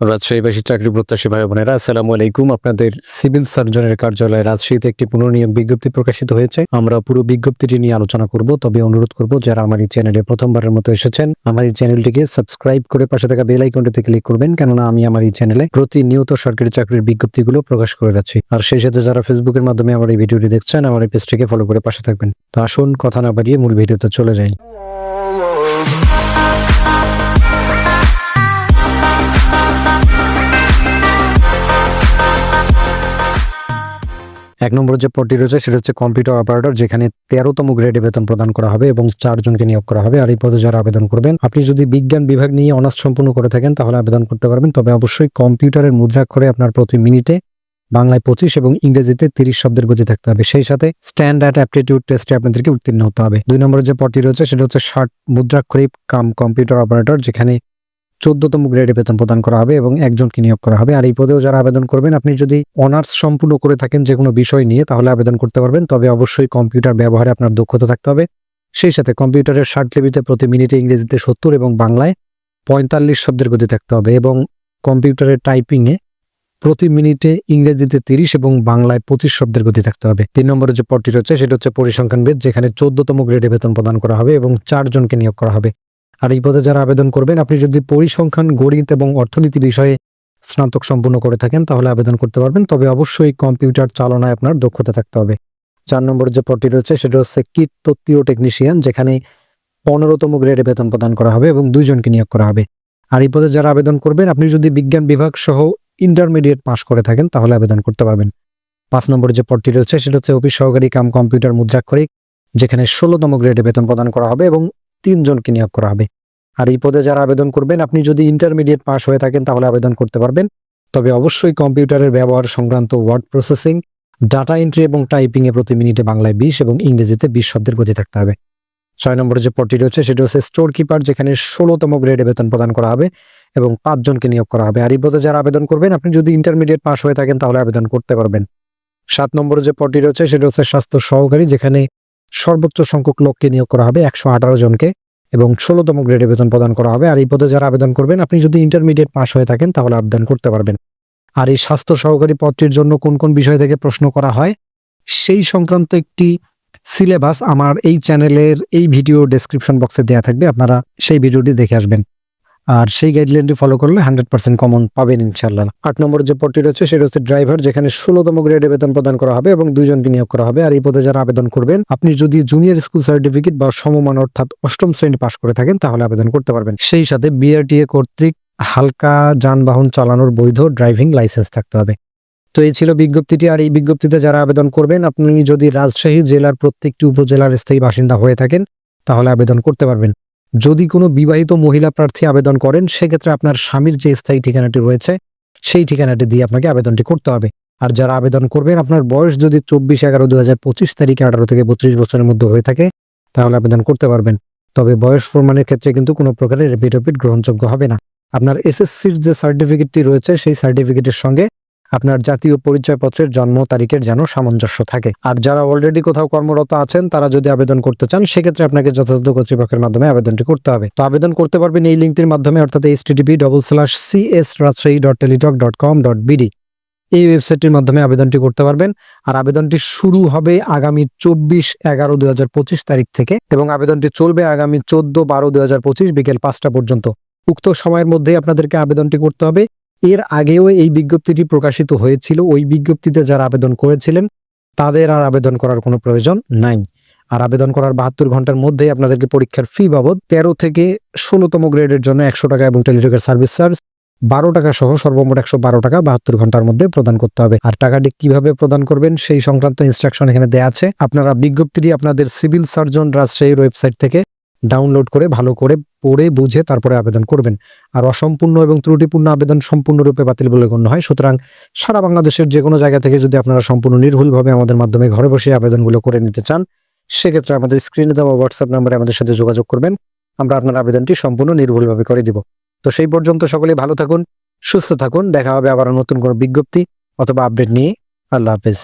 রাজশাহীবাসী চাকরি প্রত্যাশী ভাই বোনেরা, আসসালামু আলাইকুম। আপনাদের সিভিল সার্জনের কার্যালয়ে রাজশাহীতে একটি পুনর্নিয়োগ বিজ্ঞপ্তি প্রকাশিত হয়েছে। আমরা পুরো বিজ্ঞপ্তিটি নিয়ে আলোচনা করব, তবে অনুরোধ করব, যারা আমার এই চ্যানেলে প্রথমবারের মতো এসেছেন, আমার এই চ্যানেলটিকে সাবস্ক্রাইব করে পাশে থাকা বেল আইকনটিতে ক্লিক করবেন, কেননা আমি আমার এই চ্যানেলে প্রতিনিয়ত সরকারি চাকরির বিজ্ঞপ্তিগুলো প্রকাশ করে যাচ্ছি। আর সেই সাথে যারা ফেসবুকের মাধ্যমে আমার এই ভিডিওটি দেখছেন, আমার এই পেজটিকে ফলো করে পাশে থাকবেন। তো আসুন, কথা না বাড়িয়ে মূল ভিডিওতে চলে যাই। এক নম্বর যে পদটি রয়েছে, সেটা হচ্ছে কম্পিউটার অপারেটর যেখানে তেরোতম গ্রেডে বেতন প্রদান করা হবে এবং চারজনকে নিয়োগ করা হবে। আর এই পদে যারা আবেদন করবেন, আপনি যদি বিজ্ঞান বিভাগ নিয়ে অনার্স সম্পূর্ণ করে থাকেন, তাহলে আবেদন করতে পারবেন। তবে অবশ্যই কম্পিউটারের মুদ্রাক্ষরে আপনার প্রতি মিনিটে বাংলায় পঁচিশ এবং ইংরেজিতে তিরিশ শব্দের গতি থাকতে হবে। সেই সাথে স্ট্যান্ডার্ড অ্যাপটিটিউড টেস্টে আপনাদেরকে উত্তীর্ণ হতে হবে। দুই নম্বরের যে পদটি রয়েছে, সেটা হচ্ছে ষাট মুদ্রাক্ষরী কাম কম্পিউটার অপারেটর যেখানে চোদ্দতম গ্রেডে বেতন প্রদান করা হবে এবং একজনকে নিয়োগ করা হবে। আর এই পদেও যারা আবেদন করবেন, আপনি যদি অনার্স সম্পূর্ণ করে থাকেন যে কোনো বিষয় নিয়ে, তাহলে আবেদন করতে পারবেন। তবে অবশ্যই কম্পিউটার ব্যবহারে আপনার দক্ষতা থাকতে হবে। সেই সাথে কম্পিউটারের ষাট লিপিতে প্রতি মিনিটে ইংরেজিতে সত্তর এবং বাংলায় পঁয়তাল্লিশ শব্দের গতি থাকতে হবে এবং কম্পিউটারের টাইপিংয়ে প্রতি মিনিটে ইংরেজিতে তিরিশ এবং বাংলায় পঁচিশ শব্দের গতি থাকতে হবে। তিন নম্বরের যে পদটি রয়েছে, সেটা হচ্ছে পরিসংখ্যানবিদ যেখানে চোদ্দতম গ্রেডে বেতন প্রদান করা হবে এবং চারজনকে নিয়োগ করা হবে। আর এই পদে যারা আবেদন করবেন, আপনি যদি পরিসংখ্যান, গণিত এবং অর্থনীতি বিষয়ে স্নাতক সম্পূর্ণ করে থাকেন, তাহলে আবেদন করতে পারবেন। তবে অবশ্যই কম্পিউটার চালনায় আপনার দক্ষতা থাকতে হবে। চার নম্বর যে পদটি রয়েছে, সেটা হচ্ছে কিট তত্ত্বীয় টেকনিশিয়ান, যেখানে পনেরোতম গ্রেডে বেতন প্রদান করা হবে এবং দুইজনকে নিয়োগ করা হবে। আর এই পদে যারা আবেদন করবেন, আপনি যদি বিজ্ঞান বিভাগ সহ ইন্টারমিডিয়েট পাশ করে থাকেন, তাহলে আবেদন করতে পারবেন। পাঁচ নম্বর যে পদটি রয়েছে, সেটা হচ্ছে অফিস সহকারী কাম কম্পিউটার মুদ্রাক্ষরিক, যেখানে ষোলোতম গ্রেডে বেতন প্রদান করা হবে এবং তিনজনকে নিয়োগ করা হবে। আর এই পদে যারা আবেদন করবেন, আপনি যদি ইন্টারমিডিয়েট পাস হয়ে থাকেন, তাহলে আবেদন করতে পারবেন। তবে অবশ্যই কম্পিউটারের ব্যবহার সংক্রান্ত ওয়ার্ড প্রসেসিং ডাটা এন্ট্রি এবং টাইপিং এ প্রতি মিনিটে বাংলায় বিশ এবং ইংরেজিতে বিশ শব্দের গতি থাকতে হবে। ছয় নম্বরে যে পদটি রয়েছে, সেটা হচ্ছে স্টোর কিপার যেখানে ষোলোতম গ্রেডে বেতন প্রদান করা হবে এবং পাঁচজনকে নিয়োগ করা হবে। আর এই পদে যারা আবেদন করবেন, আপনি যদি ইন্টারমিডিয়েট পাস হয়ে থাকেন, তাহলে আবেদন করতে পারবেন। সাত নম্বরে যে পদটি রয়েছে, সেটা হচ্ছে স্বাস্থ্য সহকারী, যেখানে সর্বোচ্চ সংখ্যক লোককে নিয়োগ করা হবে একশো আঠারো জনকে এবং ষোলোতম গ্রেডে বেতন প্রদান করা হবে। আর এই পদে যারা আবেদন করবেন, আপনি যদি ইন্টারমিডিয়েট পাস হয়ে থাকেন, তাহলে আবেদন করতে পারবেন। আর এই স্বাস্থ্য সহকারী পদটির জন্য কোন কোন বিষয় থেকে প্রশ্ন করা হয়, সেই সংক্রান্ত একটি সিলেবাস আমার এই চ্যানেলের এই ভিডিও ডেসক্রিপশন বক্সে দেওয়া থাকবে। আপনারা সেই ভিডিওটি দেখে আসবেন। আর সেই গাইডলাইনটি ফলো করলে হান্ড্রেড পার্সেন্ট কমন পাবেন ইনশাল্লাহ আট নম্বর যে পদটি রয়েছে, সেটা হচ্ছে ড্রাইভার যেখানে ষোলোতম গ্রেডে বেতন প্রদান করা হবে এবং দুইজনকে নিয়োগ করা হবে। আর এই পদে যারা আবেদন করবেন, আপনি যদি জুনিয়র স্কুল সার্টিফিকেট বা সমমান অর্থাৎ অষ্টম শ্রেণি পাশ করে থাকেন, তাহলে আবেদন করতে পারবেন। সেই সাথে বিআরটিএ কর্তৃক হালকা যানবাহন চালানোর বৈধ ড্রাইভিং লাইসেন্স থাকতে হবে। তো এই ছিল বিজ্ঞপ্তিটি। আর এই বিজ্ঞপ্তিতে যারা আবেদন করবেন, আপনি যদি রাজশাহী জেলার প্রত্যেকটি উপজেলার স্থায়ী বাসিন্দা হয়ে থাকেন, তাহলে আবেদন করতে পারবেন। যদি কোনো বিবাহিত মহিলা প্রার্থী আবেদন করেন, সেক্ষেত্রে আপনার স্বামীর যে স্থায়ী ঠিকানাটি রয়েছে, সেই ঠিকানাটি দিয়ে আপনাকে আবেদনটি করতে হবে। আর যারা আবেদন করবেন, আপনার বয়স যদি চব্বিশ এগারো দু হাজার পঁচিশ তারিখে আঠারো থেকে বত্রিশ বছরের মধ্যে হয়ে থাকে, তাহলে আবেদন করতে পারবেন। তবে বয়স প্রমাণের ক্ষেত্রে কিন্তু কোনো প্রকারের রেপিডোপিড গ্রহণযোগ্য হবে না। আপনার এসএসসির যে সার্টিফিকেটটি রয়েছে, সেই সার্টিফিকেটের সঙ্গে আপনার জাতীয় পরিচয়পত্রের জন্ম তারিখের যেন সামঞ্জস্য থাকে। আর যারা অলরেডি কোথাও কর্মরত আছেন, তারা যদি আবেদন করতে চান, সেক্ষেত্রে আপনাকে যথাযথ কর্তৃপক্ষের মাধ্যমে আবেদনটি করতে হবে। তো আবেদন করতে পারবেন এই লিঙ্কটির মাধ্যমে, অর্থাৎ H TDP double slash C S Rajshahi dot Teletalk dot com dot BD এই ওয়েবসাইটটির মাধ্যমে আবেদনটি করতে পারবেন। আর আবেদনটি শুরু হবে আগামী চব্বিশ এগারো দুই হাজার পঁচিশ তারিখ থেকে এবং আবেদনটি চলবে আগামী চোদ্দ বারো দুই হাজার পঁচিশ বিকেল পাঁচটা পর্যন্ত। উক্ত সময়ের মধ্যেই আপনাদেরকে আবেদনটি করতে হবে। এর আগেও এই বিজ্ঞপ্তিটি প্রকাশিত হয়েছিল। ওই বিজ্ঞপ্তিতে যারা আবেদন করেছিলেন, তাদের আর আবেদন করার কোনো প্রয়োজন নাই। আর আবেদন করার বাহাত্তর ঘণ্টার মধ্যেই আপনাদেরকে পরীক্ষার ফি বাবদ তেরো থেকে ষোলোতম গ্রেডের জন্য একশো টাকা এবং টেলিটকের সার্ভিস চার্জ বারো টাকা সহ সর্বমোট একশো বারো টাকা বাহাত্তর ঘণ্টার মধ্যে প্রদান করতে হবে। আর টাকাটি কীভাবে প্রদান করবেন সেই সংক্রান্ত ইনস্ট্রাকশন এখানে দেওয়া আছে। আপনারা বিজ্ঞপ্তিটি আপনাদের সিভিল সার্জন রাজশাহীর ওয়েবসাইট থেকে ডাউনলোড করে, ভালো করে পড়ে, বুঝে তারপরে আবেদন করবেন। আর অসম্পূর্ণ এবং ত্রুটিপূর্ণ আবেদন সম্পূর্ণরূপে বাতিল বলে গণ্য হয়। সুতরাং সারা বাংলাদেশের যে কোনো জায়গা থেকে যদি আপনারা সম্পূর্ণ নির্ভুলভাবে আমাদের মাধ্যমে ঘরে বসে আবেদনগুলো করে নিতে চান, সেক্ষেত্রে আমাদের স্ক্রিনে দেওয়া হোয়াটসঅ্যাপ নাম্বারে আমাদের সাথে যোগাযোগ করবেন। আমরা আপনার আবেদনটি সম্পূর্ণ নির্ভুলভাবে করে দিব। তো সেই পর্যন্ত সকলেই ভালো থাকুন, সুস্থ থাকুন। দেখা হবে আবার নতুন কোনো বিজ্ঞপ্তি অথবা আপডেট নিয়ে। আল্লাহ হাফেজ।